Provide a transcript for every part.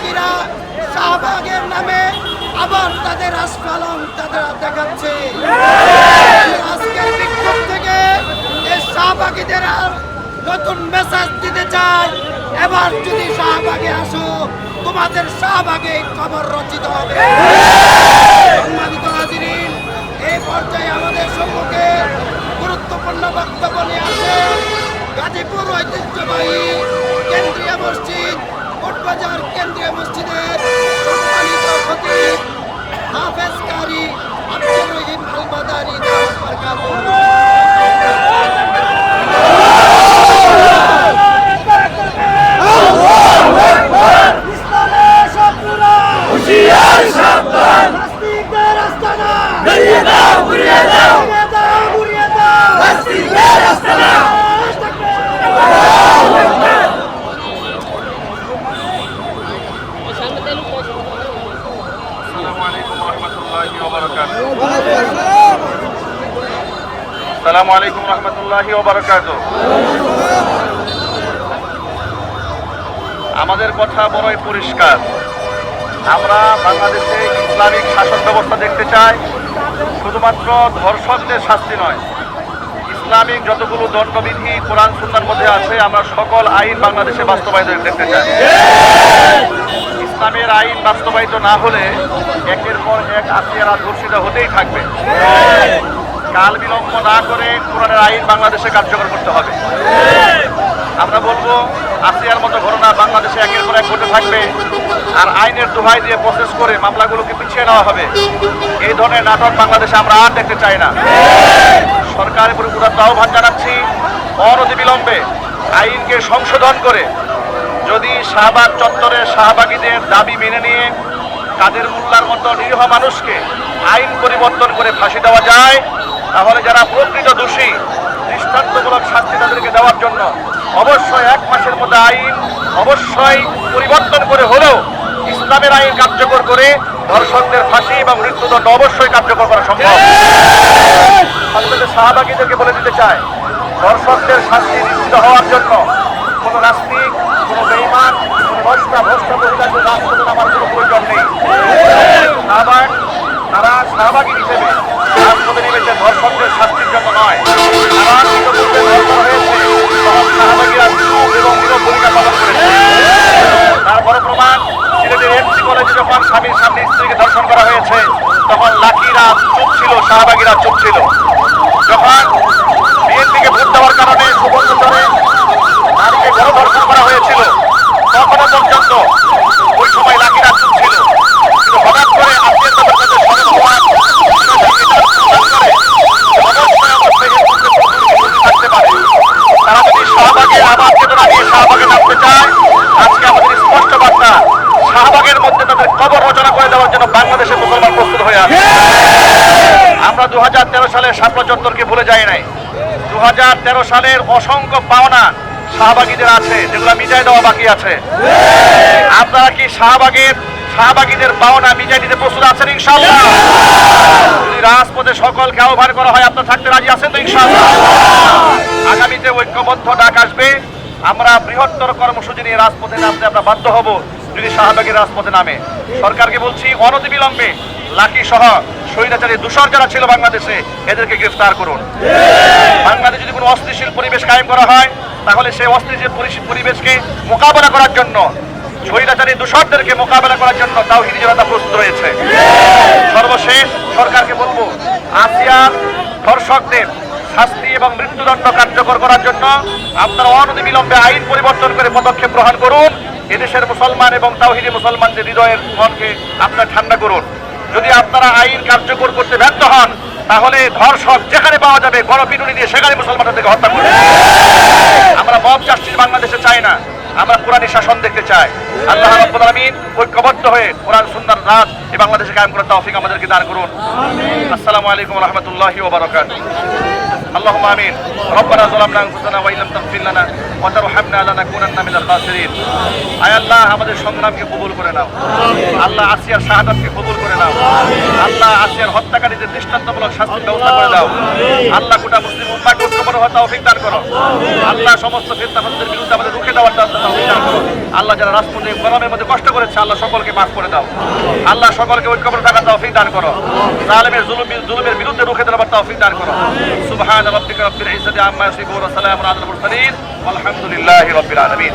শাহবাগীরা শাহবাগের নামে আবার তাদের আস্ফালন তাদের দেখাচ্ছে। আজকের বিক্ষোভ থেকে এই শাহবাগীদের নতুন মেসেজ দিতে চাই। এবার যদি শাহবাগে আসো, তোমাদের শাহবাগে খবর রচিত হবে। সম্মানিত হাজিরিন, এই পর্যায়ে আমাদের সম্মুখে গুরুত্বপূর্ণ বক্তব্য নিয়ে আসে গাজীপুর ঐতিহ্যবাহী কেন্দ্রীয় মসজিদ কোটবাজার কেন্দ্রীয় মসজিদের সম্মানিত খতিব হাফেজ কারি আব্দুর রহিম আল মাদানী দাওয়াত বারকাতুহু। ইসলামের শত্রুরা হুঁশিয়ার সাবধান নাস্তিকদের আস্তানা গুড়িয়ে দাও গুড়িয়ে দাও উড়িয়ে দাও উড়িয়ে দাও নাস্তিকদের আস্তানা দেশ থাকবে। আসসালামু আলাইকুম রহমতুল্লাহি ওবারাকাতু আমাদের কথা বড়ই পরিষ্কার। আমরা বাংলাদেশে ইসলামিক শাসন ব্যবস্থা দেখতে চাই, শুধুমাত্র ধর্ষকদের শাস্তি নয়। ইসলামিক যতগুলো দণ্ডবিধি কোরআন সুন্নার মধ্যে আছে, আমরা সকল আইন বাংলাদেশে বাস্তবায়িত দেখতে চাই। ইসলামের আইন বাস্তবায়িত না হলে একের পর এক আসিয়ারা ধর্ষিত হতেই থাকবে। কাল বিলম্ব না করে কোরআনের আইন বাংলাদেশে কার্যকর করতে হবে। আমরা বলব, আসিয়ার মতো ঘটনা বাংলাদেশে একের পর এক ঘটে থাকবে আর আইনের দোহাই দিয়ে প্রসেস করে মামলাগুলোকে পিছিয়ে নেওয়া হবে। এই ধরনের নাটক বাংলাদেশে আমরা আর দেখতে চাই না। সরকারের উপরে উদাত্ত আহ্বান জানাচ্ছি, অনতি বিলম্বে আইনকে সংশোধন করে যদি শাহবাগ চত্বরের শাহবাগীদের দাবি মেনে নিয়ে কাদের মোল্লার মতো নিরীহ মানুষকে আইন পরিবর্তন করে ফাঁসি দেওয়া যায়, তাহলে যারা প্রকৃত দোষী, দৃষ্টান্তমূলক শাস্তি তাদেরকে দেওয়ার জন্য অবশ্যই এক মাসের মধ্যে আইন অবশ্যই পরিবর্তন করে হলেও ইসলামের আইন কার্যকর করে ধর্ষকদের ফাঁসি এবং মৃত্যুদণ্ড অবশ্যই কার্যকর করা সম্ভব। আপনাদের শাহবাগীদেরকে বলে দিতে চায় দর্শকদের শাস্তি নিশ্চিত হওয়ার জন্য কোনো কোনো ভস্তা ভস্তা মহিলাদের রাজপথে নামার কোনো প্রয়োজন নেই। শাহবাগ তারা শাহবাগী হিসেবে রাজপথে নেমেছে ধর্ষকদের শাস্তির জন্য নয়, তারা ইতিপূর্বে ধর্ষণ হয়েছে তখন শাহবাগীরা চুপ এবং নীরব ভূমিকা পালন করেছে। তার বড় প্রমাণ, সিলেটের এমসি কলেজে যখন স্বামীর সামনে স্ত্রীকে ধর্ষণ করা হয়েছে, তখন লাকিরা চুপ ছিল শাহবাগীরা চুপ ছিল। যখন বিএনপিকে ভোট দেওয়ার কারণে সুবর্ণচরে নারীকে গণধর্ষণ করা হয়েছিল তখনও পর্যন্ত ওই সময় লাকিরা চুপ ছিল কিন্তু হঠাৎ করে পারে তারা যদি বাংলাদেশের মুসলমান হয়ে আমরা দু সালের শাপলা চত্বরকে ভুলে যাই নাই। দু হাজার তেরো সালের অসংখ্য পাওনা শাহবাগীদের আছে, যেগুলো মিটাই দেওয়া বাকি আছে। আপনারা কি শাহবাগের শাহবাগীদের পাওনা মিটাই দিতে প্রস্তুত আছেন, ইনশাআল্লাহ? যদি রাজপথে সকলকে আহ্বান করা হয়, আপনার থাকতে রাজি আছেন তো, ইনশাআল্লাহ? আগামীতে ঐক্যবদ্ধ ডাক আসবে। আমরা বৃহত্তর কর্মসূচি নিয়ে রাজপথে নামতে আমরা বাধ্য হব। যদি শাহবাগের রাজপথে নামে, সরকারকে বলছি অনতিবিলম্বে লাকি সহ স্বৈরাচারী দূষর যারা ছিল বাংলাদেশে, এদেরকে গ্রেফতার করুন। বাংলাদেশে যদি কোনো অস্থিতিশীল পরিবেশ কায়েম করা হয়, তাহলে সেই অস্থিতিশীল পরিশ- পরিবেশকে মোকাবেলা করার জন্য, স্বৈরাচারী দূষরদেরকে মোকাবেলা করার জন্য তাও হিন্দু জনতা প্রস্তুত রয়েছে। সর্বশেষ সরকারকে বলব আসিয়ার ধর্ষকদের শাস্তি এবং মৃত্যুদণ্ড কার্যকর করার জন্য আপনারা অনতি বিলম্বে আইন পরিবর্তন করে পদক্ষেপ গ্রহণ করুন। এদেশের মুসলমান এবং তাওহিদি মুসলমানদের হৃদয়ের মনকে আপনার ঠান্ডা করুন। যদি আপনারা আইন কার্যকর করতে ব্যর্থ হন তাহলে ধর্ষক যেখানে পাওয়া যাবে গণপিটুনি দিয়ে সেখানে মুসলমানদেরকে হত্যা করবে আমরা মব জাস্টিস বাংলাদেশে চাই না আমরা কোরআনী শাসন দেখতে চাই। আল্লাহ রাব্বুল আলামিন ঐক্যবদ্ধ হয়ে কোরআন সুন্নাহর রাজ এই বাংলাদেশে কায়েম করার তৌফিক আমাদেরকে দান করুন। আসসালামু আলাইকুম রাহমাতুল্লাহি ওয়া বারাকাতুহু। اللهم امين ربنا ظلمنا انفسنا وان لم تغفر لنا وترحمنا لنكونن من الخاسرين আয় আল্লাহ আমাদের সংগ্রামকে কবুল করে নাও আল্লাহ আসিয়ার শাহাদাতকে কবুল করে নাও। আল্লাহ আসিয়ার হত্যাকারীদের দৃষ্টান্তমূলক শাস্তির ব্যবস্থা করে দাও। আল্লাহ গোটা মুসলিম উম্মাহকে ঐক্যবদ্ধ হওয়ার তৌফিক দান করো। আল্লাহ সমস্ত ফিতনাফাসদের বিরুদ্ধে আমাদের রুখে দেওয়ার তৌফিক দান করো আল্লাহ যারা রাজপথে গরমের মধ্যে কষ্ট করেছে, আল্লাহ সকলকে মাফ করে দাও। আল্লাহ সকলকে ঐক্যবদ্ধ থাকার তৌফিক দান করো। জালেমের জুলুম জুলুমের বিরুদ্ধে রুখে দেওয়ার তৌফিক দান করো। সুবহান রাব্বিকা রাব্বিল ইজ্জাতি আম্মা ইয়াসিফুন ওয়া সালামুন আলাল মুরসালিন। ওয়ালহামদুলিল্লাহি রাব্বিল আলামিন।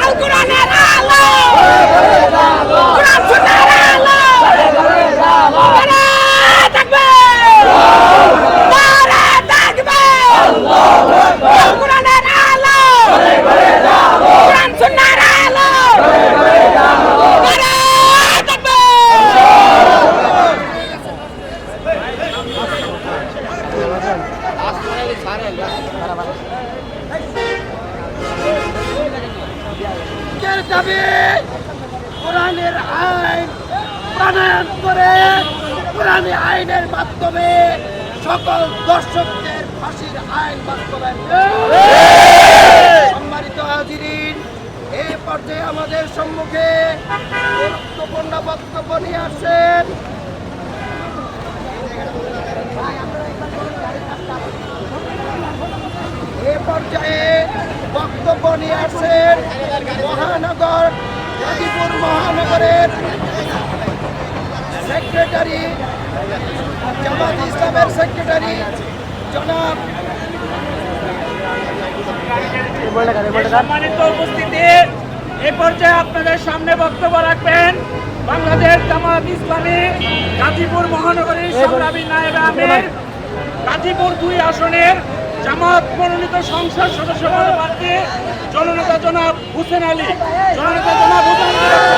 আল কোরআনের আলো কোরআন সুন্নাহর আলো নারে তাকবীর নারে তাকবীর আল কোরআনের আলো কোরআন সুন্নাহর আলো নারে তাকবীর আজকের দাবি, কোরআনের আইন প্রণয়ন করে, কোরআনী আইনের মাধ্যমে সকল দর্শকদের ফাঁসির আইন বাস্তবায়ন সম্মানিত হাজিরিন এই পর্যায়ে আমাদের সম্মুখে গুরুত্বপূর্ণ বক্তব্য নিয়ে আসেন এ পর্যায়ে বক্তব্য নিয়ে আসছেন মহানগর গাজীপুর মহানগরের সেক্রেটারি জামাত ইসলামের সেক্রেটারি জনাব সম্মানিত উপস্থিতি এ পর্যায়ে আপনাদের সামনে বক্তব্য রাখবেন বাংলাদেশ জামাত ইসলামী গাজীপুর মহানগরীর সংগ্রামী নায়েব আমির। গাজীপুর দুই আসনের জামাত মনোনীত সংসদ সদস্য জননেতা জনাব হুসেন আলী। জননেতা জনাব হুসেন আসিয়ার